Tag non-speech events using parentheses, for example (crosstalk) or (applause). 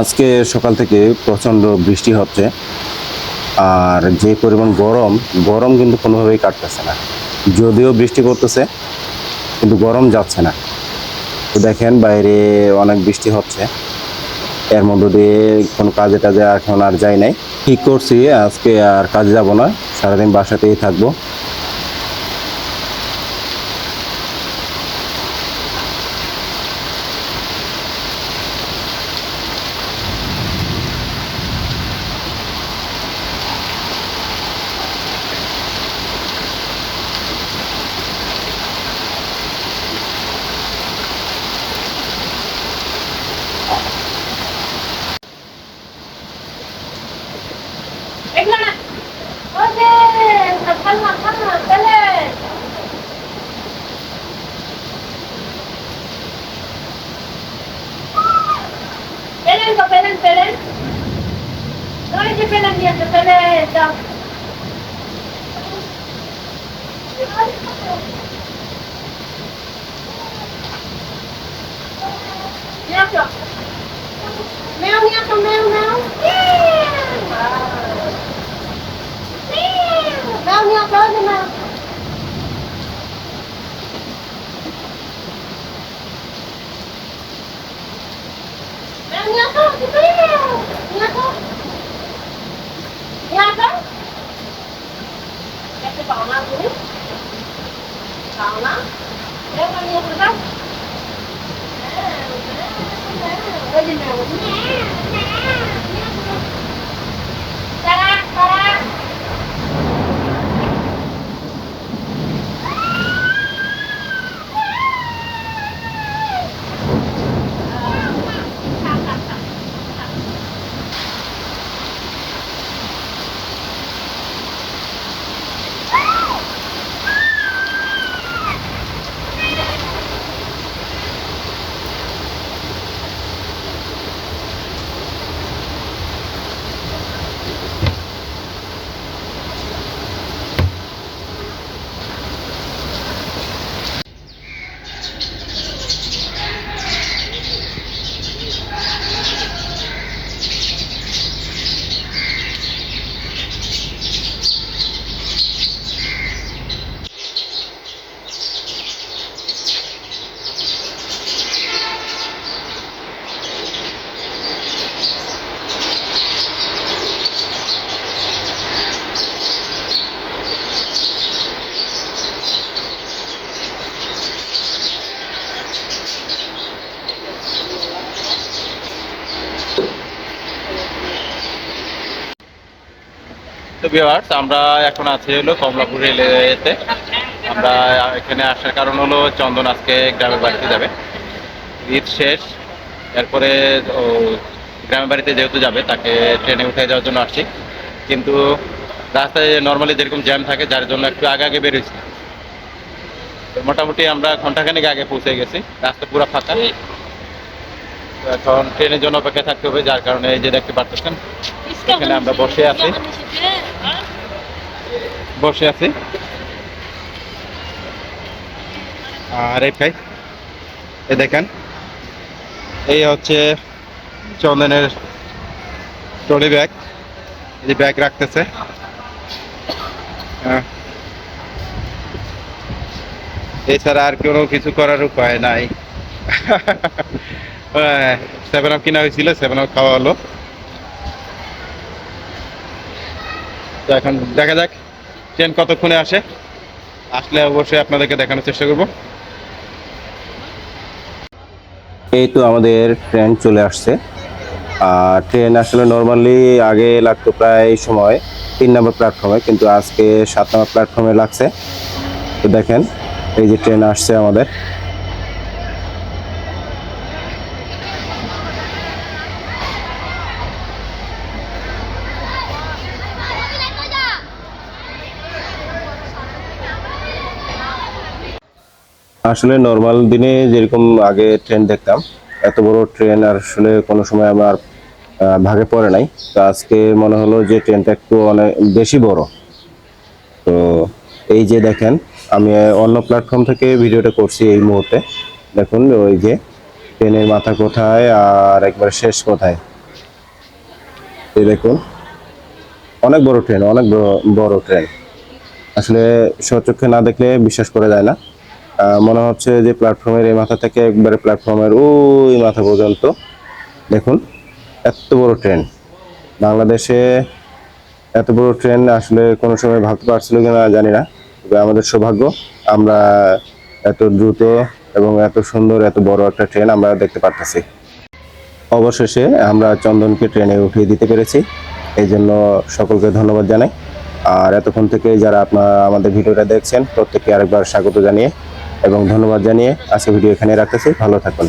আজকে সকাল থেকে প্রচণ্ড বৃষ্টি হচ্ছে, আর যে পরিমাণ গরম গরম কিন্তু কোনোভাবেই কাটতেছে না। যদিও বৃষ্টি করতেছে কিন্তু গরম যাচ্ছে না। তো দেখেন বাইরে অনেক বৃষ্টি হচ্ছে, এর মধ্য দিয়ে কোনো কাজে টাজে এখন আর যাই নাই। ঠিক করছি, আজকে আর কাজে যাব না, সারাদিন বাসাতেই থাকব। ওই যে পেলেন নিয়েছে পেলেন পাওনা তুমি পাওনা ওই যে তো আমরা এখন আছি হলো কমলাপুর রেলওয়েতে। আমরা এখানে আসার কারণ হলো চন্দন আজকে গ্রামের বাড়িতে যাবে। ঈদ শেষ, এরপরে ও গ্রামের বাড়িতে যেহেতু যাবে, তাকে ট্রেনে উঠে যাওয়ার জন্য আসছি। কিন্তু রাস্তায় নর্মালি যেরকম জ্যাম থাকে, যার জন্য একটু আগে আগে বেরোইছি তো মোটামুটি আমরা ঘন্টাখানেক আগে পৌঁছে গেছি, রাস্তা পুরো ফাঁকা। এখন ট্রেনের জন্য অপেক্ষা থাকতে হবে, যার কারণে এই যে দেখতে পাচ্ছেন এখানে আমরা বসে আছি। বসে আছি। আর এই ভাই, এই দেখেন, এই হচ্ছে চন্দনের ট্রলি ব্যাগ। এই ব্যাগ রাখতেছে। এছাড়া আর কোনো কিছু করার উপায় নাই। (laughs) সেভেন আপ কিনা হয়েছিল সেভেন আপ খাওয়া হলো। তো এখন দেখা যাক, ট্রেন কতক্ষণে আসে। আসলে অবশ্যই আপনাদেরকে দেখানোর চেষ্টা করব। এই তো আমাদের ট্রেন চলে আসছে। আর ট্রেন আসলে নর্মালি আগে লাগতো প্রায় সময়, তিন নম্বর প্ল্যাটফর্মে কিন্তু আজকে সাত নম্বর প্ল্যাটফর্মে লাগছে। তো দেখেন, এই যে ট্রেন আসছে আমাদের। আসলে নর্মাল দিনে যেরকম আগে ট্রেন দেখতাম, এত বড় ট্রেন আর আসলে কোনো সময় আমার ভাগে পড়ে নাই। তো আজকে মনে হলো যে ট্রেনটা একটু অনেক বেশি বড়। তো এই যে দেখেন, আমি অন্য প্ল্যাটফর্ম থেকে ভিডিওটা করছি এই মুহূর্তে। দেখুন, ওই যে ট্রেনের মাথা কোথায় আর একবার শেষ কোথায়? এই দেখুন, অনেক বড় ট্রেন অনেক বড়- ট্রেন আসলে স্বচক্ষে না দেখলে বিশ্বাস করা যায় না। মনে হচ্ছে যে প্ল্যাটফর্মের এই মাথা থেকে একবারে প্ল্যাটফর্মের ওই মাথা পর্যন্ত। দেখুন, এত বড় ট্রেন বাংলাদেশে এত বড় ট্রেন আসলে কোনো সময় ভাবতে পারছিল কিনা জানি না। তবে আমাদের সৌভাগ্য, আমরা এত দ্রুত এবং এত সুন্দর, এত বড় একটা ট্রেন আমরা দেখতে পারতেছি। অবশেষে আমরা চন্দনকে ট্রেনে উঠিয়ে দিতে পেরেছি। এই জন্য সকলকে ধন্যবাদ জানাই। আর এতক্ষণ থেকে যারা আপনারা আমাদের ভিডিওটা দেখছেন, প্রত্যেককে আরেকবার স্বাগত জানিয়ে এবং ধন্যবাদ জানিয়ে আজকে ভিডিও এখানে রাখতেছি। ভালো থাকুন।